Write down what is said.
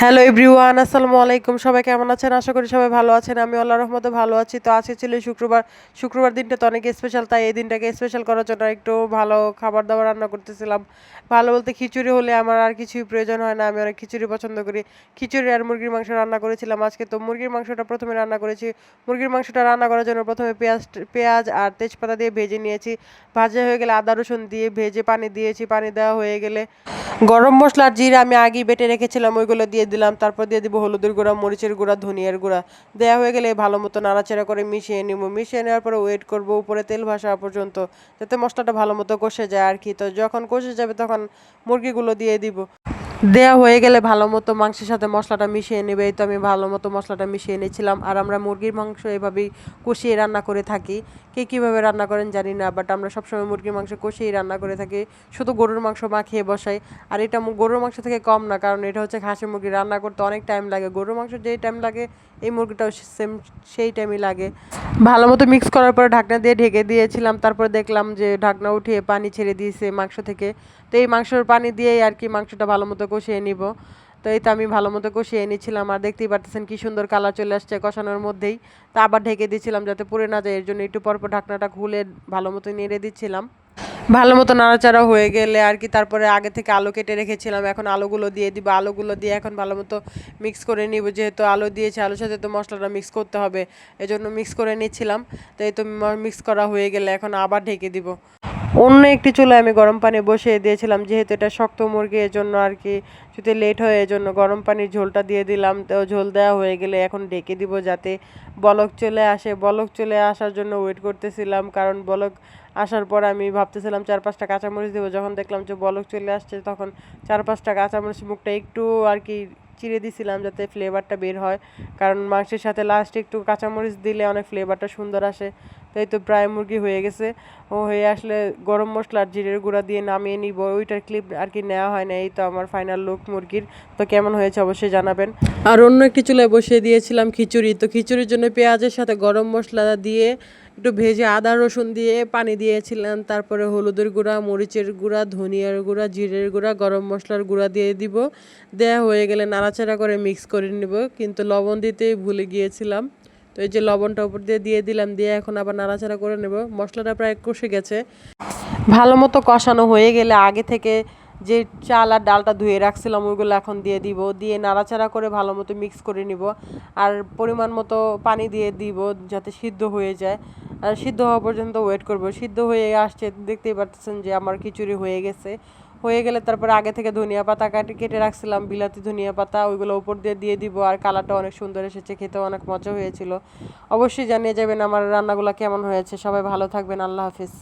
Hello everyone আসসালামু আলাইকুম সবাই কেমন আছেন? আশা করি সবাই ভালো আছেন। আমি আল্লাহ রহমতে ভালো আছি। তো আজকে ছিল শুক্রবার। শুক্রবার দিনটা তো অনেক স্পেশাল তাই এই দিনটাকে স্পেশাল করার জন্য একটু ভালো খাবার দাবার রান্না করতেছিলাম। ভালো বলতে খিচুড়ি হলে আমার আর কিছুই প্রয়োজন হয় না। আমি অনেক খিচুড়ি পছন্দ করি। খিচুড়ি আর মুরগির মাংস রান্না করেছিলাম আজকে। তো মুরগির মাংসটা প্রথমে রান্না করেছি। মুরগির মাংসটা রান্না করার জন্য প্রথমে পেঁয়াজ পেঁয়াজ আর তেজপাতা দিয়ে ভেজে নিয়েছি। ভাজা হয়ে গেলে আদা, রসুন দিয়ে ভেজে পানি দিয়েছি। পানি দেওয়া হয়ে গেলে গরম মশলা জিরা আমি আগেই বেটে রেখেছিলাম। ওইগুলো দিয়ে দিলাম, তারপর দিয়ে দিব হলুদের গুঁড়া, মরিচের গুঁড়া, ধনিয়ার গুঁড়া। দেওয়া হয়ে গেলে ভালো মতো নাড়াচাড়া করে মিশিয়ে নিব। মিশিয়ে নেওয়ার পরে ওয়েট করব উপরে তেল ভাসা পর্যন্ত, যাতে মশলাটা ভালো মতো কষে যায় আর কি। তো যখন কষে যাবে তখন মুরগিগুলো দিয়ে দিব। দেয়া হয়ে গেলে ভালো মতো মাংসের সাথে মশলাটা মিশিয়ে নেবে। এই তো আমি ভালো মতো মশলাটা মিশিয়ে নিয়েছিলাম আর আমরা মুরগির মাংস এভাবেই কষিয়ে রান্না করে থাকি। কে কীভাবে রান্না করেন জানি না বাট আমরা সবসময় মুরগির মাংস কষিয়েই রান্না করে থাকি। শুধু গরুর মাংস মাখিয়ে বসাই আর এটা গরুর মাংস থেকে কম না, কারণ এটা হচ্ছে খাসি মুরগি, রান্না করতে অনেক টাইম লাগে। গরুর মাংস যেই টাইম লাগে, এই মুরগিটাও সেম সেই টাইমই লাগে। ভালো মতো মিক্স করার পরে ঢাকনা দিয়ে ঢেকে দিয়েছিলাম। তারপর দেখলাম যে ঢাকনা উঠিয়ে পানি ছেড়ে দিয়েছে মাংস থেকে। তো এই মাংসর পানি দিয়েই আর কি মাংসটা ভালো মতো কষিয়ে নিব। তো এই তো আমি ভালো মতো কষিয়ে নিচ্ছিলাম। আর দেখতেই পারতেছেন কি সুন্দর কালার চলে আসছে কষানোর মধ্যেই। তা আবার ঢেকে দিয়েছিলাম যাতে পুড়ে না যায়। এর জন্য একটু পরপর ঢাকনাটা খুলে ভালো মতো নেড়ে দিচ্ছিলাম। ভালো মতো নাড়াচাড়া হয়ে গেলে আর কি, তারপরে আগে থেকে আলু কেটে রেখেছিলাম, এখন আলুগুলো দিয়ে দিব। আলুগুলো দিয়ে এখন ভালো মতো মিক্স করে নিব। যেহেতু আলু দিয়েছে, আলুর সাথে তো মশলাটা মিক্স করতে হবে, এজন্য মিক্স করে নিচ্ছিলাম। তাই তো মিক্স করা হয়ে গেলে এখন আবার ঢেকে দিব। অন্য একটি চুলায় আমি গরম পানি বসিয়ে দিয়েছিলাম, যেহেতু এটা শক্ত মুরগি এর জন্য আর কি যদি লেট হয়, এজন্য গরম পানির ঝোলটা দিয়ে দিলাম। তো ঝোল দেওয়া হয়ে গেলে এখন ঢেকে দিব যাতে বলক চলে আসে। বলক চলে আসার জন্য ওয়েট করতেছিলাম, কারণ বলক আসার পর আমি ভাবতেছিলাম চার পাঁচটা কাঁচামরিচ দেবো। যখন দেখলাম যে বলক চলে আসছে, তখন চার পাঁচটা কাঁচামরিচ মুখটা একটু আর কি চিড়ে দিছিলাম যাতে ফ্লেভারটা বের হয়। কারণ মাংসের সাথে লাস্টে একটু কাঁচামরিচ দিলে অনেক ফ্লেভারটা সুন্দর আসে। তো এই তো প্রায় মুরগি হয়ে গেছে। ও হয়ে আসলে গরম মশলা আর জিরের গুঁড়া দিয়ে নামিয়ে নিব। ওইটার ক্লিপ আর কি নেওয়া হয় না এই তো আমার ফাইনাল লুক মুরগির। তো কেমন হয়েছে অবশ্যই জানাবেন। আর অন্য একটি চুলায় বসিয়ে দিয়েছিলাম খিচুড়ি। তো খিচুড়ির জন্য পেঁয়াজের সাথে গরম মশলা দিয়ে একটু ভেজে আদা, রসুন দিয়ে পানি দিয়েছিলাম। তারপরে হলুদের গুঁড়া, মরিচের গুঁড়া, ধনিয়ার গুঁড়া, জিরের গুঁড়া, গরম মশলার গুঁড়া দিয়ে দিব। দেয়া হয়ে গেলে নাড়াচাড়া করে মিক্স করে নিব। কিন্তু লবণ দিতেই ভুলে গিয়েছিলাম। তো এই যে লবণটা উপর দিয়ে দিয়ে দিলাম, দিয়ে এখন আবার নাড়াচাড়া করে নেব। মশলাটা প্রায় কষে গেছে। ভালো মতো কষানো হয়ে গেলে আগে থেকে যে চাল আর ডালটা ধুয়ে রাখছিলাম, ওইগুলো এখন দিয়ে দিব। দিয়ে নাড়াচাড়া করে ভালো মতো মিক্স করে নিব। আর পরিমাণ মতো পানি দিয়ে দিব যাতে সিদ্ধ হয়ে যায়। আর সিদ্ধ হওয়া পর্যন্ত ওয়েট করব। সিদ্ধ হয়ে আসছে, দেখতেই পারতেছেন যে আমার খিচুড়ি হয়ে গেছে। হয়ে গেলে তারপর আগে থেকে ধনিয়া পাতা কাটে কেটে রাখছিলাম, বিলাতি ধনিয়া পাতা ওইগুলো উপর দিয়ে দিয়ে দিব আর কালারটা অনেক সুন্দর এসেছে, খেতেও অনেক মজা হয়েছিল। অবশ্যই জানিয়ে যাবেন আমার রান্নাগুলো কেমন হয়েছে, সবাই ভালো থাকবেন, আল্লাহ হাফিজ।